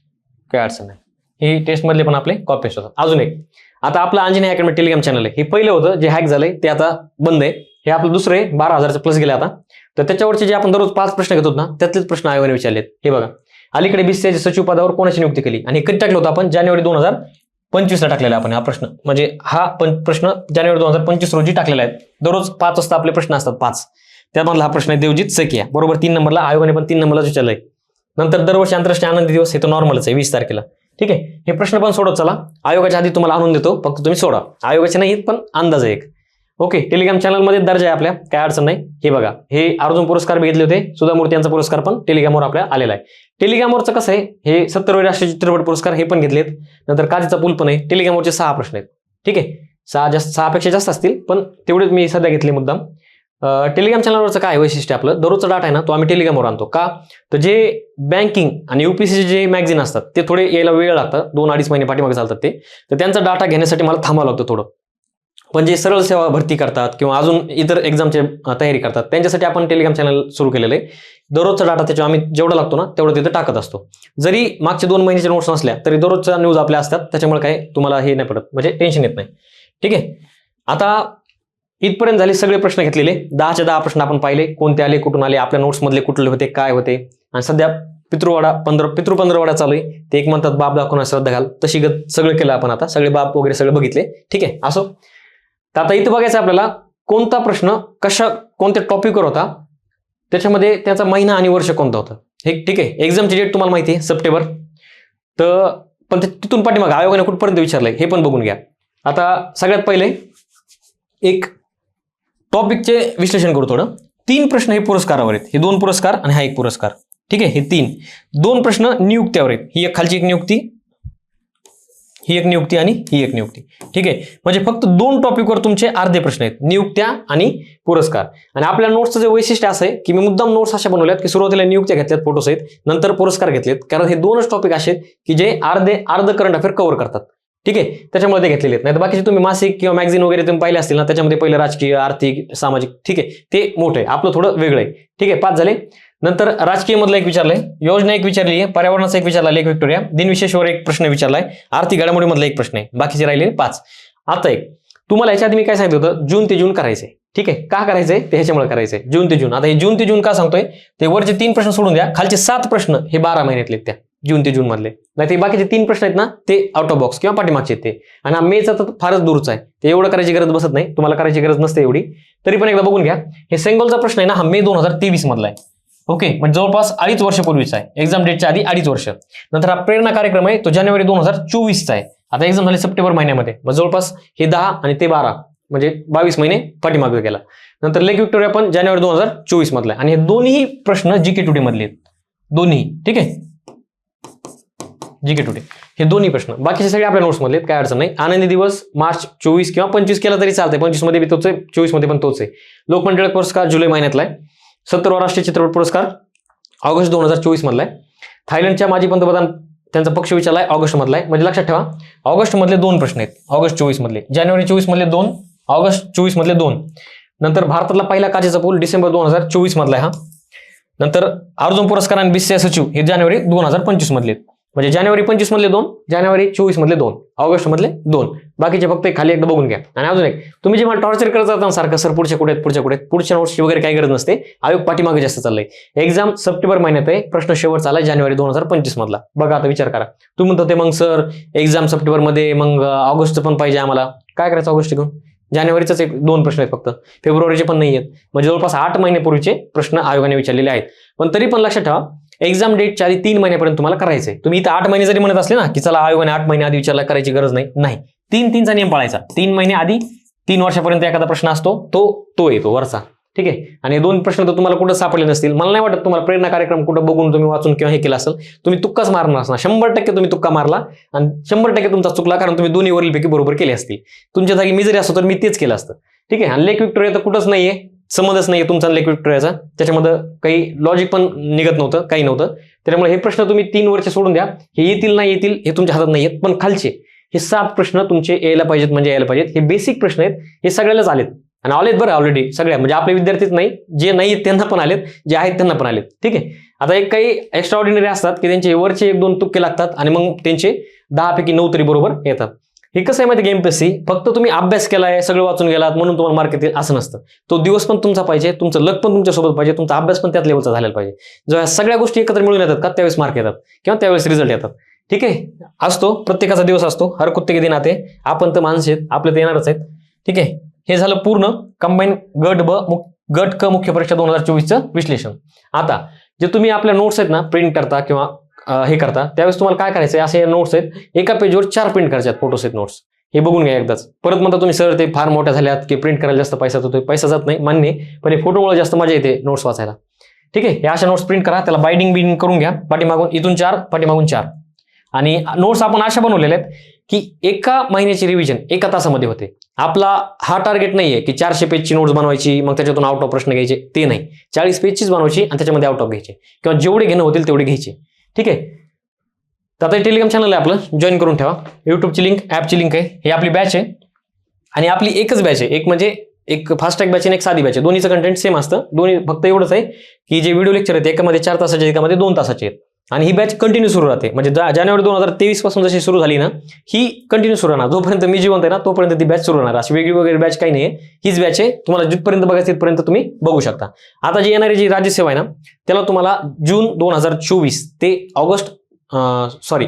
काही अडचण नाही. हे टेस्टमधले पण आपले कॉपी होतात अजून एक. आता आपलं अंजनी अकॅडमी टेलिग्राम चॅनल आहे. हे पहिलं होतं जे हॅक झालंय. ते आता बंद आहे. हे आपलं दुसरं आहे. बारा हजारचं प्लस गेलं आता. तर त्याच्यावरचे जे आपण दररोज पाच प्रश्न घेतो ना त्यातलेच प्रश्न आयोगाने विचारलेत हे बघा अलीकडे बीसीआयच्या सचिव पदावर कोणाची नियुक्ती केली? आणि कधी टाकलं होतं आपण? जानेवारी दोन हजार पंचवीसला टाकलेला आपण हा प्रश्न. म्हणजे हा प्रश्न जानेवारी दोन हजार पंचवीस रोजी टाकलेला आहे. दररोज पाच वाजता आपले प्रश्न असतात पाच. त्यामधला हा प्रश्न आहे देवजित सकिया. बरोबर तीन नंबरला आयोगाने पण तीन नंबरलाच विचारलंय. नंतर दरवर्षी आंतरराष्ट्रीय आनंद दिवस हे तर नॉर्मलच आहे वीस तारखेला. ठीक आहे? हे प्रश्न पण सोडत चला. आयोगाच्या आधी तुम्हाला आणून देतो फक्त तुम्ही सोडा. आयोगाचे नाही पण अंदाज आहे एक. ओके टेलिग्राम चॅनलमध्ये दर्जा आहे आपल्या. काय अडचण नाही. हे बघा हे अर्जुन पुरस्कार घेतले होते. सुधा मूर्ती यांचा पुरस्कार पण टेलिग्रामवर आपल्या आलेला आहे. टेलिग्रामवरचं कसं आहे? हे सत्तरवे राष्ट्रीय चित्रपट पुरस्कार हे पण घेतलेत. नंतर काजीचा पूल पण आहे. टेलिग्रामवरचे सहा प्रश्न आहेत. ठीक आहे? सहा जास्त सहापेक्षा जास्त असतील पण तेवढेच मी सध्या घेतले मुद्दाम. टेलिग्राम चॅनलवरचं काय वैशिष्ट्य आपलं? दररोजचा डाटा आहे ना तो आम्ही टेलिग्रामवर आणतो. का? तर जे बँकिंग आणि युपीसीचे जे मॅगझिन असतात ते थोडे यायला वेळ लागतात दोन अडीच महिने पाठीमागे चालतात ते. तर त्यांचा डाटा घेण्यासाठी मला थांबावं लागतं थोडं. पण जे सरळ सेवा भरती करतात किंवा अजून इतर एक्झामचे तयारी करतात. त्यांच्यासाठी आपण टेलिग्राम चॅनल सुरू केलेलं आहे. दररोजचा डाटा त्याच्यावर आम्ही जेवढा लागतो ना तेवढं तिथं टाकत असतो. जरी मागचे दोन महिन्याच्या नोट्स नसल्या तरी दररोजच्या न्यूज आपल्या असतात. त्याच्यामुळे काय तुम्हाला हे नाही पडत. म्हणजे टेन्शन येत नाही. ठीक आहे? आता इथपर्यंत झाले सगळे प्रश्न घेतलेले. दहाच्या दहा प्रश्न आपण पाहिले. कोणते आले कुठून आले आपल्या नोट्समधले कुठले होते काय होते? आणि सध्या पितृवाडा पंधरा पितृ पंधरवाडा चालू आहे. ते एक म्हणतात बाप दाखवण्यास श्रद्धा घाल. तशी गत सगळं केलं आपण आता. सगळे बाप वगैरे सगळे बघितले. ठीक आहे? असो. तर आता इथं बघायचं आपल्याला कोणता प्रश्न कशा कोणत्या टॉपिकवर होता? त्याच्यामध्ये त्याचा महिना आणि वर्ष कोणतं होतं? हे ठीक आहे एक्झामची डेट तुम्हाला माहिती आहे सप्टेंबर. तर पण ते तिथून पाठीमाग आयोगाने कुठपर्यंत विचारलंय हे पण बघून घ्या. आता सगळ्यात पहिले एक टॉपिकचे विश्लेषण करू थोडं. तीन प्रश्न हे पुरस्कारावर आहेत. हे दोन पुरस्कार आणि हा एक पुरस्कार. ठीक आहे हे तीन. दोन प्रश्न नियुक्त्यावर आहेत. ही एक खालची एक नियुक्ती ही एक नियुक्ती आणि ही एक नियुक्ती. ठीक आहे? म्हणजे फक्त दोन टॉपिकवर तुमचे अर्धे प्रश्न आहेत. नियुक्त्या आणि पुरस्कार. आणि आपल्या नोट्सचं जे वैशिष्ट्य असं आहे की मी मुद्दाम नोट्स अशा बनवल्यात की सुरुवातीला नियुक्त्या घेतल्यात फोटोस आहेत नंतर पुरस्कार घेतलेत. कारण हे दोनच टॉपिक असे आहेत की जे अर्धे अर्ध करंट अफेअर कव्हर करतात. ठीक आहे? त्याच्यामुळे ते घेतलेले आहेत. नाही तर बाकीचे तुम्ही मासिक किंवा मॅगझिन वगैरे तुम्ही पाहिले असतील ना त्याच्यामध्ये पहिलं राजकीय आर्थिक सामाजिक. ठीक आहे? ते मोठं आहे. आपलं थोडं वेगळं आहे. ठीक आहे? पाच झाले. नंतर राजकीय मधला एक विचारलंय योजना एक विचारली आहे पर्यावरणाचा एक विचारला लेख विक्टोरिया. दिनविशेषवर एक प्रश्न विचारलाय आर्थिक घडामोडीमधला एक प्रश्न आहे बाकीचे राहिले पाच. आता एक तुम्हाला याच्या आधी मी काय सांगितलं होतं? जून ते जून करायचंय. ठीक आहे? का करायचंय? ते ह्याच्यामुळे करायचंय. जून ते जून. आता हे जून ते जून का सांगतोय? ते वरचे तीन प्रश्न सोडून द्या. खालचे सात प्रश्न हे बारा महिन्यातले आहेत त्या जून ते जून मधले. नाही ते बाकीचे तीन प्रश्न आहेत ना ते आउट ऑफ बॉक्स किंवा पाठीमागचे आहेत ते. आणि मेचा तर फारच दूरचा आहे. ते एवढं करायची गरज बसत नाही. तुम्हाला करायची गरज नसते एवढी. तरी पण एकदा बघून घ्या. हे सेंगोलचा प्रश्न आहे ना हा मे दोन हजार तेवीस मधला आहे. ओके म्हणजे जवळपास अडीच वर्षापूर्वीचा आहे. एक्झाम डेटच्या आधी अडीच वर्ष. नंतर हा प्रेरणा कार्यक्रम आहे तो जानेवारी दोन हजार चोवीसचा आहे. आता एक्झाम झाली सप्टेंबर महिन्यामध्ये. मग जवळपास हे दहा आणि ते बारा म्हणजे बावीस महिने पाठीमागे गेला. नंतर लेक विक्टोरिया पण जानेवारी दोन हजार चोवीस मधला आहे. आणि हे दोन्ही प्रश्न जी के टुडे मधले आहेत. दोन्ही ठीक आहे? जी के टुडे हे दोन्ही प्रश्न. बाकीचे सगळे आपल्या नोट्स मधले आहेत, काय अडचण नाही. आनंदी दिवस मार्च चोवीस किंवा पंचवीस केला तरी चालतंय. पंचवीसमध्ये बी तोच आहे चोवीसमध्ये पण तोच आहे. लोकमंडळ पुरस्कार जुलै महिन्यातला आहे. सत्तरवा राष्ट्रीय चित्रपट पुरस्कार ऑगस्ट दोन हजार चोवीस मधला आहे थायलंडच्या माजी पंतप्रधान त्यांचा पक्ष विचारलाय ऑगस्ट मधला आहे म्हणजे लक्षात ठेवा ऑगस्ट मधले दोन प्रश्न आहेत. ऑगस्ट चोवीस मधले जानेवारी चोवीस मधले दोन ऑगस्ट चोवीस मधले दोन. नंतर भारतातला पहिला काचेचा पूल डिसेंबर दोन हजार चोवीस मधला आहे हा. नंतर अर्जुन पुरस्कार आणि बीसीआय सचिव हे जानेवारी दोन हजार पंचवीस मधले आहेत. म्हणजे जानेवारी पंचवीस मधले दोन जानेवारी चोवीस मधले दोन ऑगस्ट मधले दोन. बाकीचे फक्त एक खाली एकदा बघून घ्या. आणि अजून एक तुम्ही जेव्हा टॉर्चर करत जाता सारखं सर पुढच्या कुठे आहेत, पुढच्या कुठे आहेत, पुढच्या नोट्सची वगैरे काही गरज नसते. आयोग पाठीमागे जास्त चाललंय. एक्झाम सप्टेंबर महिन्यात आहे. प्रश्न शेवट चाललाय जानेवारी दोन हजार पंचवीस मधला. बघा आता विचार करा. तुम्ही म्हणतो ते मग सर एक्झाम सप्टेंबरमध्ये मग ऑगस्ट पण पाहिजे आम्हाला. काय करायचं ऑगस्ट घेऊन जानेवारीचाच एक दोन प्रश्न आहेत फक्त. फेब्रुवारीचे पण नाही आहेत म्हणजे जवळपास आठ महिन्यापूर्वीचे प्रश्न आयोगाने विचारलेले आहेत. पण तरी पण लक्षात ठेवा एक्झाम डेटच्या आधी तीन महिन्यापर्यंत तुम्हाला करायचं आहे तुम्ही इथं आठ महिने जरी म्हणत असले ना की चला आयोगाने आठ महिने आधी विचारला करायची गरज नाही. नाही. तीन तीनचा नियम पाळायचा. तीन महिने आधी तीन वर्षापर्यंत एखादा प्रश्न असतो तो तो येतो वरचा. ठीक आहे? आणि दोन प्रश्न तर तुम्हाला कुठं सापडले नसतील. मला नाही वाटत तुम्हाला प्रेरणा कार्यक्रम कुठं बघून तुम्ही वाचून किंवा हे केलं असेल. तुम्ही तुक्काच मारणार असणार. शंभर टक्के तुम्ही तुक्का मारला आणि शंभर टक्के तुमचा चुकला कारण तुम्ही दोन्ही वरीलपैकी बरोबर केले असतील. तुमच्या जागी मी जरी असतो तर मी तेच केलं असतं. ठीक आहे? आणि लेख विक्टोरिया तर कुठंच नाहीये. समजच नाही तुमचा लेख विक्टोरियाचा. त्याच्यामध्ये काही लॉजिक पण निघत नव्हतं काही नव्हतं. त्यामुळे हे प्रश्न तुम्ही तीन वर्ष सोडून द्या. हे येतील नाही येतील हे तुमच्या हातात नाही आहेत पण खालचे. हे सात प्रश्न तुमचे यायला पाहिजेत म्हणजे यायला पाहिजेत. हे बेसिक प्रश्न आहेत हे सगळ्यालाच आलेत. आणि आलेत बरं ऑलरेडी सगळ्या. म्हणजे आपले विद्यार्थीच नाही जे नाही त्यांना पण आलेत जे आहेत त्यांना पण आलेत. ठीक आहे? आता एक काही एक्स्ट्रा ऑर्डिनरी असतात की त्यांचे वरचे एक दोन तुक्के लागतात आणि मग त्यांचे दहापैकी नऊ तरी बरोबर येतात. हे कसं आहे माहिती गेम पेसी फक्त तुम्ही अभ्यास केलाय सगळं वाचून गेलात म्हणून तुम्हाला मार्क येतील असं नसतं. तो दिवस पण तुमचा पाहिजे तुमचं लक पण तुमच्यासोबत पाहिजे तुमचा अभ्यास पण त्याच लेवलचा झालेला पाहिजे. जेव्हा सगळ्या गोष्टी एकत्र मिळून येतात का त्यावेळेस मार्क येतात. किंवा त्यावेळेस रिझल्ट येतात. ठीक आहे? असतो प्रत्येकाचा दिवस असतो हर कुत्ते दिन आते आपण तर माणसं आहेत आपले तर येणारच आहेत. ठीक आहे? हे झालं पूर्ण कंबाईन गट ब गट क मुख्य परीक्षा दोन हजार चोवीसचं विश्लेषण. आता जे तुम्ही आपल्या नोट्स आहेत ना प्रिंट करता किंवा हे करता त्यावेळेस तुम्हाला काय करायचं आहे असे नोट्स आहेत एका पेजवर चार प्रिंट करायचे आहेत फोटोस आहेत नोट्स हे बघून घ्या एकदाच. परत म्हणता तुम्ही सर ते फार मोठ्या झाल्यात की प्रिंट करायला जास्त पैसा जातो पैसा जात नाही मान्य पण हे फोटोमुळे जास्त मजा येते नोट्स वाचायला. ठीक आहे? हे अशा नोट्स प्रिंट करा त्याला बायडिंग बिडिंग करून घ्या. पाठीमागून इथून चार पाठीमागून चार. आणि नोट्स आपण अशा बनवलेल्या आहेत की एका महिन्याची रिव्हिजन एका तासामध्ये होते. आपला हा टार्गेट नाहीये की चारशे पेजची नोट्स बनवायची मग त्याच्यातून आउट ऑफ प्रश्न घ्यायचे ते नाही. चाळीस पेजचीच बनवायची आणि त्याच्यामध्ये आउट ऑफ घ्यायचे. किंवा जेवढे घेणं होतील तेवढे घ्यायचे. ठीक आहे? तर आता टेलिग्राम चॅनल आहे आपलं. जॉईन करून ठेवा. युट्यूबची लिंक ॲपची लिंक आहे. ही आपली बॅच आहे. आणि आपली एकच बॅच आहे. एक म्हणजे एक फास्टॅग बॅच आणि एक साधी बॅच आहे. दोन्हीचं कंटेंट सेम असतं. दोन्ही फक्त एवढंच आहे की जे व्हिडिओ लेक्चर आहेत एकामध्ये चार तासाचे एकामध्ये दोन तासाचे आहेत. आणि ही बॅच कंटिन्यू सुरू राहते. म्हणजे जानेवारी दोन हजार तेवीसपासून जशी सुरू झाली ना ही कंटिन्यू सुरू राहणार. जोपर्यंत मी जिवंत आहे ना तोपर्यंत ती बॅच सुरू राहणार. अशी वेगळी वगैरे बॅच काही नाही हीच बॅच आहे. तुम्हाला जिथपर्यंत बघायचं तिथपर्यंत तुम्ही बघू शकता. आता जी येणारी जी राज्यसेवा आहे ना त्याला तुम्हाला जून दोन हजार चोवीस ते ऑगस्ट सॉरी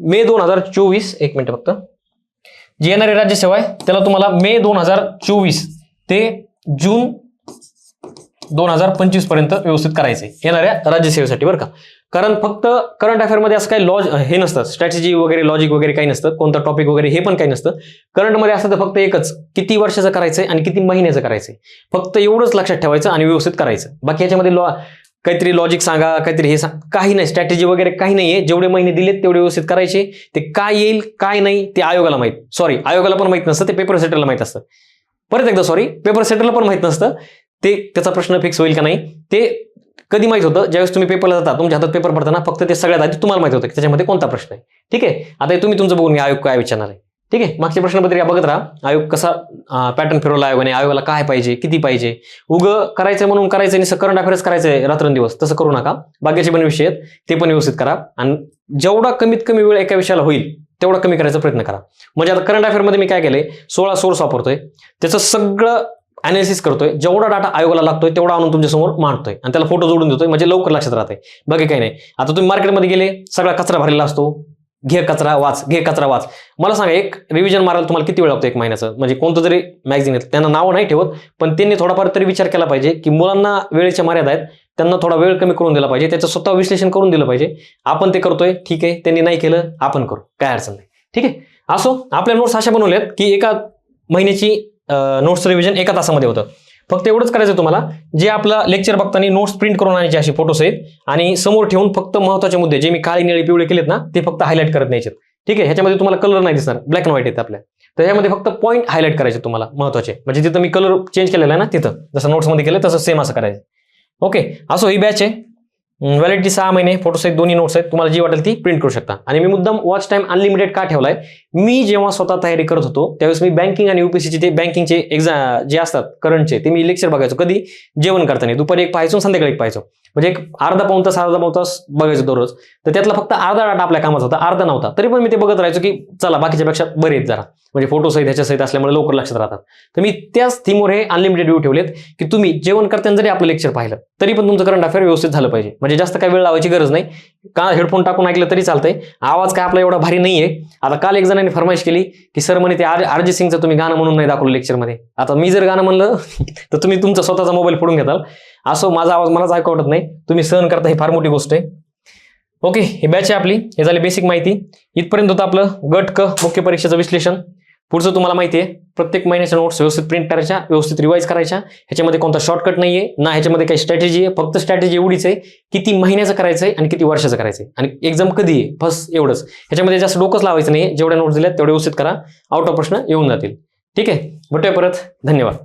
मे दोन हजार चोवीस एक मिनिट फक्त. जी येणारी राज्यसेवा आहे त्याला तुम्हाला मे दोन हजार चोवीस ते जून दोन हजार पंचवीसपर्यंत व्यवस्थित करायचे येणाऱ्या राज्यसेवेसाठी बरं का. कारण फक्त करंट अफेअरमध्ये असं काही लॉज हे नसतं. स्ट्रॅटेजी वगैरे लॉजिक वगैरे काही नसतं. कोणतं टॉपिक वगैरे हे पण काही नसतं. करंटमध्ये असतं तर फक्त एकच किती वर्षाचं करायचंय आणि किती महिन्याचं करायचंय. फक्त एवढंच लक्षात ठेवायचं आणि व्यवस्थित करायचं. बाकी याच्यामध्ये लॉ काहीतरी लॉजिक सांगा काहीतरी हे सांग काही नाही. स्ट्रॅटेजी वगैरे काही नाहीये. जेवढे महिने दिलेत तेवढे व्यवस्थित करायचे. ते काय येईल काय नाही ते आयोगाला माहीत. सॉरी आयोगाला पण माहीत नसतं ते पेपर सेटरला माहीत असतं. परत एकदा सॉरी पेपर सेटरला पण माहीत नसतं. ते त्याचा प्रश्न फिक्स होईल का नाही ते कधी माहीत होतं? ज्यावेळेस तुम्ही पेपरला जाता तुमच्या हातात पेपर पडताना फक्त ते सगळ्यात आधी तुम्हाला माहीत होतं की त्याच्यामध्ये कोणता प्रश्न आहे. ठीक आहे? आता हे तुम्ही तुमचं बघून घ्या आयोग काय विचारणार आहे. ठीक आहे? मागच्या प्रश्नपत्रिका बघत राहा. आयोग कसा पॅटर्न फिरवला आयोगाने आयोगाला काय पाहिजे किती पाहिजे? उग करायचं म्हणून करायचं आणि करंट अफेअर्स करायचंय रात्रंदिवस. तसं करू नका. बाकीचे पण विषय आहेत ते पण व्यवस्थित करा. आणि जेवढा कमीत कमी वेळ एका विषयाला होईल तेवढा कमी करायचा प्रयत्न करा. म्हणजे आता करंट अफेअरमध्ये मी काय केलंय? सोळा सोर्स वापरतोय. त्याचं सगळं अनालिसिस करतोय जेवढा डाटा आयोगाला लागतोय तेवढा आणून तुमच्यासमोर मांडतोय. आणि त्याला फोटो जोडून देतोय म्हणजे लवकर लक्षात राहते बाकी काही नाही. आता तुम्ही मार्केटमध्ये गेले सगळा कचरा भरलेला असतो. घे कचरा वाच घे कचरा वाच. मला सांगा एक रिव्हिजन मारायला तुम्हाला किती वेळ लागतो एक महिन्याचं? म्हणजे कोणतं जरी मॅगझिन येतं त्यांना नावं नाही ठेवत पण त्यांनी थोडाफार तरी विचार केला पाहिजे की मुलांना वेळेच्या मर्यादा आहेत त्यांना थोडा वेळ कमी करून दिला पाहिजे त्याचं स्वतः विश्लेषण करून दिलं पाहिजे. आपण ते करतोय ठीक आहे त्यांनी नाही केलं आपण करू. काय अडचण नाही. ठीक आहे? असो आपल्या नोट्स अशा बनवल्यात की एका महिन्याची नोट्स रिव्हिजन एका तासामध्ये होतं. फक्त एवढंच करायचं तुम्हाला जे आपलं लेक्चर बघताना नोट्स प्रिंट करून आणायचे असे फोटोस आहेत आणि समोर ठेवून फक्त महत्त्वाचे मुद्दे जे मी काळी निळे पिवळे केलेत ना ते फक्त हायलाईट करत न्यायचे ठीक आहे? ह्याच्यामध्ये तुम्हाला कलर नाही दिसणार ब्लॅक अँड व्हाईट आहेत आपल्या. तर ह्यामध्ये फक्त पॉईंट हायलाईट करायचे तुम्हाला महत्त्वाचे म्हणजे जिथं मी कलर चेंज केलेला आहे ना तिथं. जसं नोट्समध्ये केलं तसं सेम असं करायचं. ओके असो ही बॅच आहे. व्हॅलिडिटी सहा महिने फोटोस आहेत दोन्ही नोट्स आहेत. तुम्हाला जी वाटेल ती प्रिंट करू शकता. आणि मी मुद्दाम वॉच टाइम अनलिमिटेड का ठेवलाय? मी जेव्हा स्वतः तयारी करत होतो त्यावेळेस मी बँकिंग आणि युपीसीचे ते बँकिंगचे एक्झाम जे असतात करंटचे ते मी लेक्चर बघायचो. कधी? जेवण करताना. दुपारी एक पाहायचो संध्याकाळी एक पाहायचो. म्हणजे एक अर्धा पाऊन तास अर्धा पाऊन तास बघायचं दररोज. तर त्यातला फक्त अर्धा डाटा आपल्या कामाचा होता अर्धा नव्हता. तरी पण मी ते बघत राहायचो की चला बाकीच्या पेक्षा बरे आहेत जरा. म्हणजे फोटो सहित ह्याच्या सहित असल्यामुळे लवकर लक्षात राहतात. तर मी त्याच थीमवर हे अनलिमिटेड व्ह्यू ठेवलेत की तुम्ही जेवण करताना जरी आपलं लेक्चर पाहिलं तरी पण तुमचं करंट अफेअर व्यवस्थित झालं पाहिजे. म्हणजे जास्त काय वेळ लावायची गरज नाही. का हेडफोन टाकून ऐकलं तरी चालतंय. आवाज काय आपला एवढा भारी नाहीये. आता काल एक जणांनी फरमाईश केली की सर म्हणे ते आर सिंगचं तुम्ही गाणं म्हणून नाही दाखवलं लेक्चरमध्ये आता मी जर गाणं म्हणलं तर तुम्ही तुमचा स्वतःचा मोबाईल फोडून घेताल. असो माझा आवाज मलाच ऐकू वाटत नाही. तुम्ही सहन करता ही फार मोठी गोष्ट आहे. ओके ही बॅच आहे आपली. हे झाली बेसिक माहिती. इथपर्यंत होतं आपलं गट क मुख्य परीक्षेचं विश्लेषण. पुढचं तुम्हाला माहिती आहे प्रत्येक महिन्याच्या नोट्स व्यवस्थित प्रिंट करायच्या व्यवस्थित रिवाईज करायच्या. ह्याच्यामध्ये कोणता शॉर्टकट नाहीये ना ह्याच्यामध्ये काही स्ट्रॅटेजी आहे फक्त स्ट्रॅटेजी एवढीच आहे किती महिन्याचं करायचं आहे आणि किती वर्षाचं करायचं आहे. आणि एक्झाम कधी आहे? बस एवढंच. ह्याच्यामध्ये जास्त डोकंच लावायचं नाही जेवढ्या नोट्स दिल्या तेवढे व्यवस्थित करा. आउट ऑफ प्रश्न येऊन जातील. ठीक आहे? भेटूया परत. धन्यवाद.